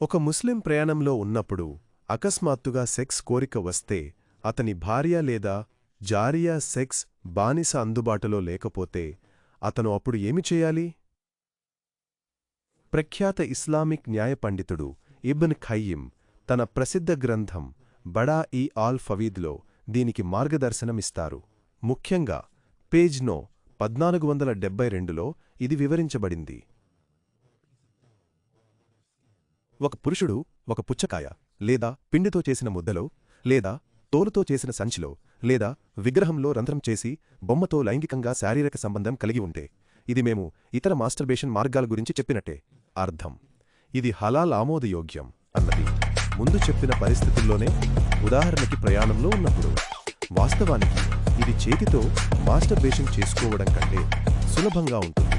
ఒక ముస్లిం ప్రయాణంలో ఉన్నప్పుడు అకస్మాత్తుగా సెక్స్ కోరిక వస్తే అతని భార్య లేదా జారియా సెక్స్ బానిస అందుబాటులో లేకపోతే అతను అప్పుడు ఏమి చేయాలి? ప్రఖ్యాత ఇస్లామిక్ న్యాయ పండితుడు ఇబ్న్ ఖయ్యిం తన ప్రసిద్ధ గ్రంథం బడా ఈ ఆల్ ఫవీద్లో దీనికి మార్గదర్శనమిస్తారు. ముఖ్యంగా పేజ్ నో పద్నాలుగు వందల డెబ్బై రెండులో ఇది వివరించబడింది. ఒక పురుషుడు ఒక పుచ్చకాయ లేదా పిండితో చేసిన ముద్దలో లేదా తోలుతో చేసిన సంచిలో లేదా విగ్రహంలో రంధ్రం చేసి బొమ్మతో లైంగికంగా శారీరక సంబంధం కలిగి ఉంటే ఇది మేము ఇతర మాస్టర్బేషన్ మార్గాల గురించి చెప్పినట్టే. అర్థం. ఇది హలాల్ ఆమోదయోగ్యం అన్నది ముందు చెప్పిన పరిస్థితుల్లోనే ఉదాహరణకి ప్రయాణంలో ఉన్నప్పుడు. వాస్తవానికి ఇది చేతితో మాస్టర్బేషన్ చేసుకోవడం కంటే సులభంగా ఉంటుంది.